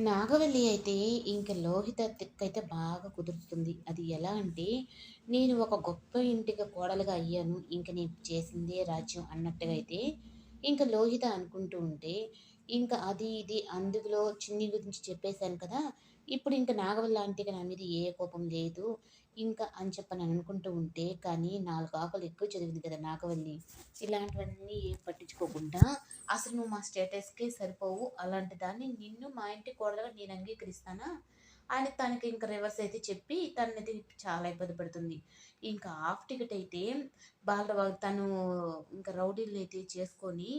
నాగవల్లి అయితే ఇంకా లోహిత తిక్కైతే బాగా కుదురుతుంది. అది ఎలా అంటే, నేను ఒక గొప్ప ఇంటికి కోడలుగా అయ్యాను. ఇంక నేను చేసిందే రాజ్యం అన్నట్టుగా అయితే, ఇంకా లోహిత అనుకుంటూ ఉంటే, ఇంకా అది ఇది అందులో చిన్ని గురించి చెప్పేశాను కదా! ఇప్పుడు ఇంకా నాగవల్లి ఆంటీకి నా మీద ఏ కోపం లేదు. ఇంకా అని చెప్పని అనుకుంటూ ఉంటే, కానీ నాలుగు ఆకులు ఎక్కువ చదివింది కదా నాగవల్లి. ఇలాంటివన్నీ ఏం పట్టించుకోకుండా, అసలు నువ్వు మా స్టేటస్‌కే సరిపోవు. అలాంటి దాన్ని నిన్ను మా ఇంటి కోడలుగా నేను అంగీకరిస్తానా? అని తనకి ఇంకా రివర్స్ అయితే చెప్పి తనది చాలా ఇబ్బంది పడుతుంది ఇంకా హాఫ్ టికెట్ అయితే బాలవ తను ఇంకా రౌడీలు అయితే చేసుకొని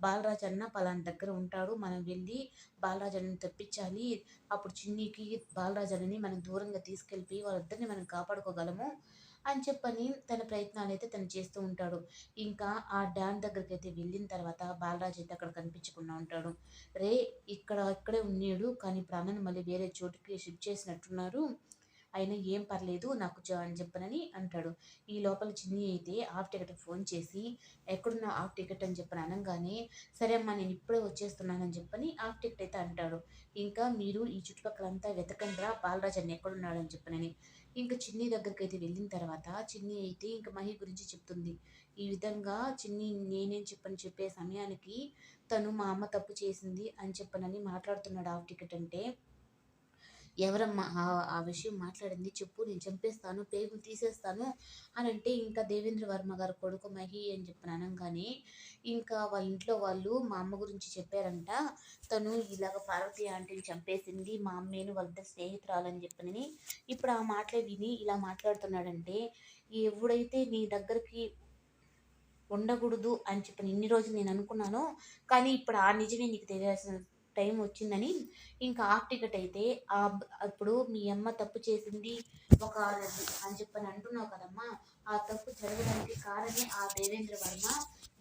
బాలరాజు అన్న పలానా దగ్గర ఉంటాడు. మనం వెళ్ళి బాలరాజు అన్నని తెప్పించాలి. అప్పుడు చిన్నికి బాలరాజు అన్నని మనం దూరంగా తీసుకెళ్ళి వాళ్ళిద్దరిని మనం కాపాడుకోగలము. అని చెప్పని తన ప్రయత్నాలు అయితే తను చేస్తూ ఉంటాడు. ఇంకా ఆ డ్యామ్ దగ్గరికైతే వెళ్ళిన తర్వాత బాలరాజ్ అయితే అక్కడ కనిపించకుండా ఉంటాడు. రే ఇక్కడ ఇక్కడే ఉన్నాడు కానీ ప్రాణాన్ని మళ్ళీ వేరే చోటుకి షిఫ్ట్ చేసినట్టున్నారు. అయినా ఏం పర్లేదు నాకు అని చెప్పనని అంటాడు. ఈ లోపల చిన్ని అయితే హాఫ్ టికెట్ ఫోన్ చేసి, ఎక్కడున్న హాఫ్ టికెట్ అని చెప్పని అనగానే సరే అమ్మా నేను ఇప్పుడే వచ్చేస్తున్నానని చెప్పని హాఫ్ టికెట్ అయితే అంటాడు. ఇంకా మీరు ఈ చుట్టుపక్కలంతా వెతకండిరా బాలరాజు అని ఎక్కడున్నాడని చెప్పనని. ఇంక చిన్ని అయితే వెళ్ళిన తర్వాత చిన్ని అయితే ఇంక మహి గురించి చెప్తుంది. ఈ విధంగా చిన్ని నేనేం చెప్పని చెప్పే సమయానికి తను మా అమ్మ తప్పు చేసింది అని చెప్పనని మాట్లాడుతున్నాడు హాఫ్ టికెట్ అంటే ఎవరమ్మా ఆ ఆ విషయం మాట్లాడింది చెప్పు నేను చంపేస్తాను పేగు తీసేస్తాను అని అంటే ఇంకా దేవేంద్ర వర్మ గారు కొడుకు మహి అని చెప్పిన అనగానే ఇంకా వాళ్ళ ఇంట్లో వాళ్ళు మా అమ్మ గురించి చెప్పారంట తను ఇలాగ పార్వతి ఆంటీని చంపేసింది మా అమ్మేను వాళ్ళ స్నేహితురాలని చెప్పినని ఇప్పుడు ఆ మాటలే విని ఇలా మాట్లాడుతున్నాడంటే ఎవడైతే నీ దగ్గరికి ఉండకూడదు అని చెప్పి ఇన్ని రోజులు నేను అనుకున్నాను కానీ ఇప్పుడు ఆ నిజమే నీకు తెలియాల్సిన టైం వచ్చిందని ఇంకా హాఫ్ టికెట్ అయితే అప్పుడు మీ అమ్మ తప్పు చేసింది ఒక అని చెప్పని అంటున్నావు కదమ్మా. ఆ తప్పు జరగడానికి కారణమే ఆ దేవేంద్ర వర్మ.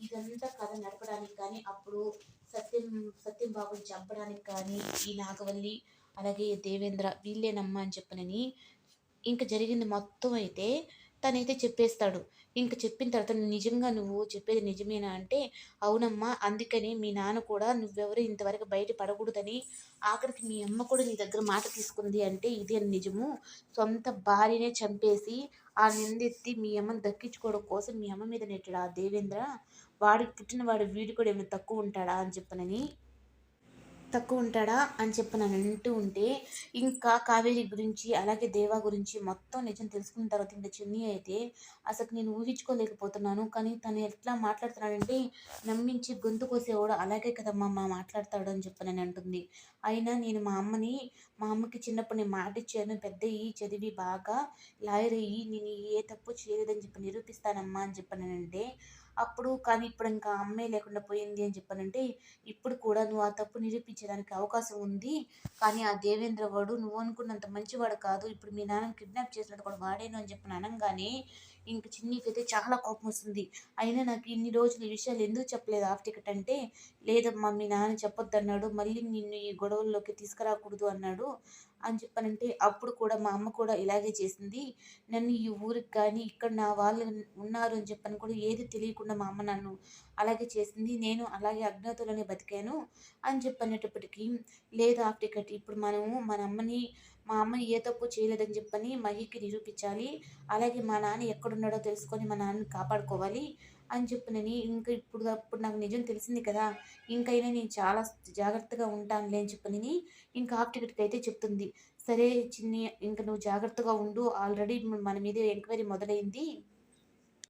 ఇదంతా కథ నడపడానికి కానీ అప్పుడు సత్యం సత్యం బాబుని చంపడానికి కానీ ఈ నాగవల్లి అలాగే దేవేంద్ర వీళ్ళేనమ్మా అని చెప్పనని ఇంకా జరిగింది మొత్తం అయితే తనైతే చెప్పేస్తాడు. ఇంక చెప్పిన తర్వాత నిజంగా నువ్వు చెప్పేది నిజమేనా అంటే అవునమ్మా అందుకని మీ నాన్న కూడా నువ్వెవరు ఇంతవరకు బయట పడకూడదని ఆఖరికి మీ అమ్మ కూడా నీ దగ్గర మాట తీసుకుంది అంటే ఇది నిజము. సొంత భార్యనే చంపేసి ఆ నిందెత్తి మీ అమ్మని దక్కించుకోవడం కోసం మీ అమ్మ మీద నెట్టాడు ఆ దేవేంద్ర. వాడికి పుట్టిన వాడు వీడు కూడా ఏమైనా తక్కువ ఉంటాడా అని చెప్పనని తక్కువ ఉంటాడా అని చెప్పి నన్ను అంటూ ఉంటే ఇంకా కావేరి గురించి అలాగే దేవా గురించి మొత్తం నిజం తెలుసుకున్న తర్వాత ఇంకా చిన్ని అయితే అసలు నేను ఊహించుకోలేకపోతున్నాను. కానీ తను ఎట్లా మాట్లాడుతున్నాడంటే నమ్మించి గొంతు కోసేవాడు అలాగే కదమ్మా మా మాట్లాడతాడు అని చెప్పి నేను అంటుంది. అయినా నేను మా అమ్మని మా అమ్మకి చిన్నప్పుడు నేను మాట ఇచ్చాను పెద్ద ఈ చదివి బాగా లాయర్ అయ్యి నేను ఏ తప్పు చేయలేదని చెప్పి నిరూపిస్తానమ్మా అని చెప్పానంటే అప్పుడు కానీ ఇప్పుడు ఇంకా అమ్మే లేకుండా పోయింది అని చెప్పానంటే ఇప్పుడు కూడా నువ్వు ఆ తప్పు నిరూపించడానికి అవకాశం ఉంది. కానీ ఆ దేవేంద్ర వాడు నువ్వు అనుకున్నంత మంచివాడు కాదు. ఇప్పుడు మీ నాన్న కిడ్నాప్ చేసినట్టు కూడా వాడేను అని చెప్పిన అనగానే ఇంక చిన్నీకైతే చాలా కోపం వస్తుంది అయినా నాకు ఇన్ని రోజులు ఈ విషయాలు ఎందుకు చెప్పలేదు హాఫ్ టికెట్ అంటే లేదమ్మా మీ నాన్న చెప్పొద్దు అన్నాడు మళ్ళీ నిన్ను ఈ గొడవల్లోకి తీసుకురాకూడదు అన్నాడు అని చెప్పనంటే అప్పుడు కూడా మా అమ్మ కూడా ఇలాగే చేసింది. నన్ను ఈ ఊరికి కానీ ఇక్కడ నా వాళ్ళు ఉన్నారు అని చెప్పని కూడా ఏది తెలియకుండా మా అమ్మ నన్ను అలాగే చేసింది. నేను అలాగే అజ్ఞాతంలోనే బతికాను అని చెప్పనేటప్పటికీ లేదు ఆఫ్ టికెట్ ఇప్పుడు మనము మన అమ్మని మా అమ్మ ఏ తప్పు చేయలేదని చెప్పని మహికి నిరూపించాలి. అలాగే మా నాన్న ఎక్కడున్నాడో తెలుసుకొని మా నాన్నని కాపాడుకోవాలి అని చెప్పినని ఇంకా ఇప్పుడు అప్పుడు నాకు నిజం తెలిసింది కదా. ఇంకైనా నేను చాలా జాగ్రత్తగా ఉంటానులే అని చెప్పని ఇంకా హాఫ్ టికెట్కి అయితే చెప్తుంది. సరే చిన్ని ఇంక నువ్వు జాగ్రత్తగా ఉండు. ఆల్రెడీ మన మీద ఎంక్వైరీ మొదలైంది.